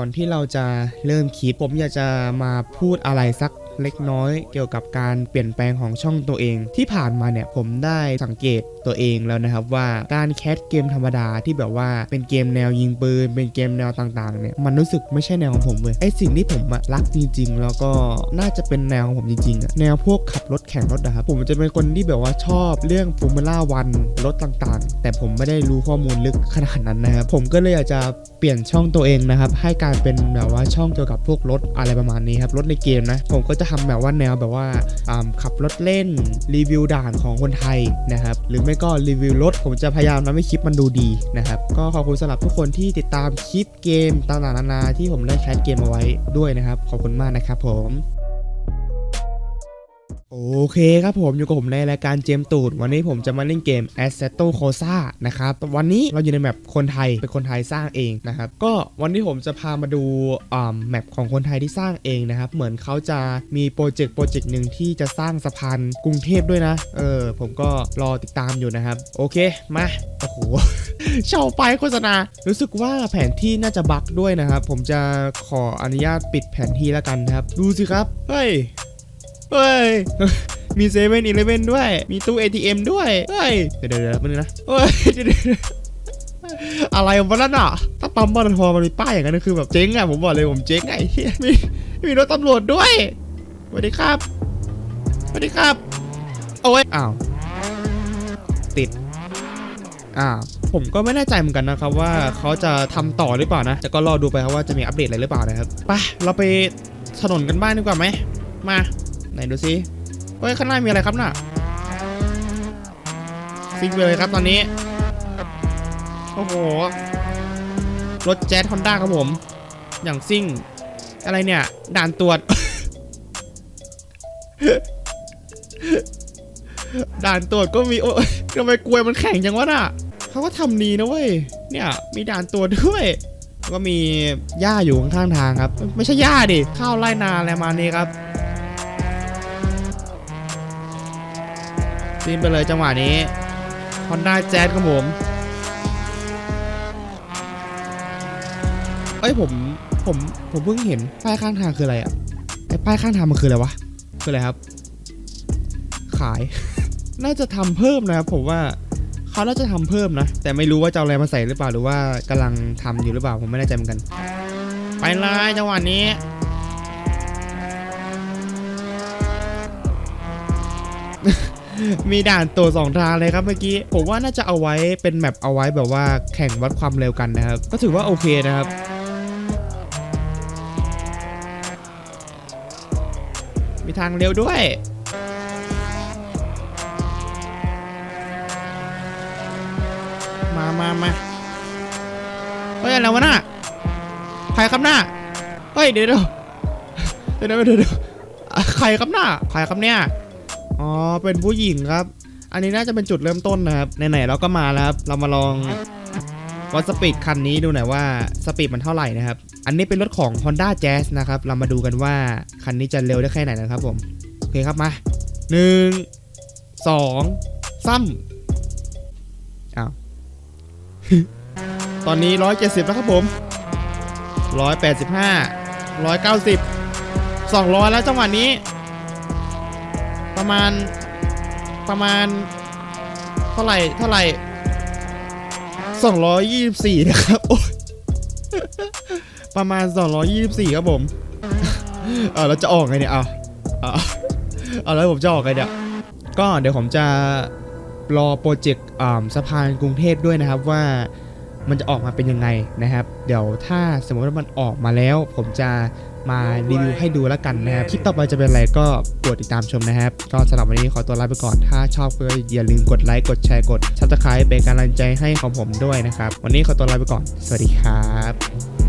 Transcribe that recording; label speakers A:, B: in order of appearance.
A: ก่อนที่เราจะเริ่มคลิปผมอยากจะมาพูดอะไรสัก เล็กน้อย เกี่ยวกับการเปลี่ยนแปลงของช่องตัวเอง ที่ผ่านมาเนี่ยผมได้สังเกตตัวเองแล้วนะครับว่าการแคสเกมธรรมดาที่แบบว่าเป็นเกมแนวยิงปืน เป็นเกมแนวต่างๆเนี่ยมันรู้สึกไม่ใช่แนวของผมเว้ยไอสิ่งที่ผมอะรักจริง ๆ แล้วก็น่าจะเป็นแนวของผมจริงๆอะแนวพวกขับรถแข่งรถนะครับผมจะเป็นคนที่แบบว่าชอบเรื่องฟูมิล่าวันรถต่างๆ แต่ผมไม่ได้รู้ข้อมูลลึกขนาดนั้นนะครับผมก็เลยอยากจะเปลี่ยนช่องตัวเองนะครับให้การเป็นแบบว่าช่องเกี่ยวกับพวกรถอะไรประมาณนี้ครับรถในเกมนะผมก็จะทำแบบว่าแนวแบบว่าอ่าขับรถเล่นรีวิวด่านของคนไทยนะครับหรือไม่ก็รีวิวรถผมจะพยายามทำให้คลิปมันดูดีนะครับก็ขอบคุณสำหรับทุกคนที่ติดตามคลิปเกมต่างๆนานาที่ผมได้แคสเกมเอาไว้ด้วยนะครับ ขอบคุณมากนะครับผม โอเคครับผมอยู่กับผมในรายการเจมตูด วันนี้ผมจะมาเล่นเกม Assetto c o s a นะครับ วันนี้เราอยู่ในแมปคนไทย เป็นคนไทยสร้างเองนะครับ ก็วันนี้ผมจะพามาดูแมปของคนไทยที่สร้างเองนะครับ เหมือนเขาจะมีโปรเจกต์โปรเจกต์หนึ่งที่จะสร้างสะพานกรุงเทพด้วยนะ เออ ผมก็รอติดตามอยู่นะครับ โอเค มา โอ้โหเช่าไปโฆษณา รู้สึกว่าแผนที่น่าจะบั๊กด้วยนะครับ ผมจะขออนุญาตปิดแผนที่แล้วกันนะครับ ดูสิครับ เฮ้ย เฮ้ย มีเซเว่นอีเลเว่นด้วย มีตู้ ATM ด้วย เฮ้ย เดี๋ยวเดี๋ยวเดี๋ยวมันงนะเฮ้ยเดี๋ยวเดี๋ยวเดี๋ยวอะไรวะนั่นอะ ถ้าปั๊มปตทมันมีป้ายอย่างนั้นคือแบบเจ๊งอะ ผมบอกเลยผมเจ๊งไงเหี้ยมีมีรถตำรวจด้วยสวัสดีครับสวัสดีครับ โอ้ย อ้าว ติด อ่า ผมก็ไม่แน่ใจเหมือนกันนะครับว่าเขาจะทำต่อหรือเปล่านะ แต่ก็รอดูไปครับว่าจะมีอัปเดตอะไรหรือเปล่านะครับ ไป เราไปถนนกันบ้างดีกว่าไหม มา ไหนดูซิเฮ้ยข้างหน้ามีอะไรครับน่ะซิงไปเลยครับตอนนี้ โอ้โห รถแจ๊สฮอนด้าครับผม อย่างซิ่ง อะไรเนี่ย ด่านตรวจ ด่านตรวจก็มี โอ้ยทำไมกลวยมันแข็งจังวะน่ะ เขาก็ทำดีนะเว้ย เนี่ย มีด่านตรวจด้วย ก็มีหญ้าอยู่ข้างๆทางครับ ไม่ใช่หญ้าดิ ข้าวไร่นาอะไรมาณนี้ครับ ซีนไปเลยจังหวะนี้ Honda Jazz ครับผม เอ้ยผมผมผมเพิ่งเห็นป้ายข้างทางคืออะไรอะไอ้ป้ายข้างทางมันคืออะไรวะ คืออะไรครับ ขาย น่าจะทำเพิ่มนะครับผมว่าเขาน่าจะทำเพิ่มนะ แต่ไม่รู้ว่าจะเอาอะไรมาใส่หรือเปล่าหรือว่ากำลังทำอยู่หรือเปล่าผมไม่แน่ใจเหมือนกัน ไปเลยจังหวะนี้ มีด่านตัวสองทางเลยครับเมื่อกี้ผมว่าน่าจะเอาไว้เป็นแมปเอาไว้แบบว่าแข่งวัดความเร็วกันนะครับ ก็ถือว่าโอเคนะครับมีทางเร็วด้วย มามามาเฮ้ยอะไรวะน่ะใครครับหน้า เฮ้ยเดี๋ยวเดี๋ยวเดี๋ยวเดี๋ยวใครครับหน้า ใครครับเนี่ย อ๋อ เป็นผู้หญิงครับ อันนี้น่าจะเป็นจุดเริ่มต้นนะครับ ไหนๆเราก็มาแล้วครับ เรามาลองวัดสปีดคันนี้ดูหน่อยว่าสปีดมันเท่าไหร่นะครับ อันนี้เป็นรถของ Honda Jazz นะครับ เรามาดูกันว่าคันนี้จะเร็วได้แค่ไหนนะครับผม โอเคครับมาหนึ่งสองซ้ำอ้าว ตอนนี้ 170 แล้วครับผม 185 190 200 แล้วจังหวะนี้ ประมาณประมาณ เท่าไหร่เท่าไหร่สองร้อยยี่สิบสี่นะครับโอ้ประมาณสองร้อยยี่สิบสี่ครับผมเออเราจะออกไงเนี่ยเอาเอาเอาแล้วผมจะออกไงเนี่ยก็เดี๋ยวผมจะรอโปรเจกต์สะพานกรุงเทพด้วยนะครับว่ามันจะออกมาเป็นยังไงนะครับ เดี๋ยวถ้าสมมติว่ามันออกมาแล้ว ผมจะ มารีวิวให้ดูแล้วกันนะครับ คลิปต่อไปจะเป็นอะไรก็โปรดติดตามชมนะครับ ก็สำหรับวันนี้ขอตัวลาไปก่อน ถ้าชอบก็อย่าลืมกดไลค์ กดแชร์ กดซับสไครป์เป็นกำลังใจให้ของผมด้วยนะครับ วันนี้ขอตัวลาไปก่อน สวัสดีครับ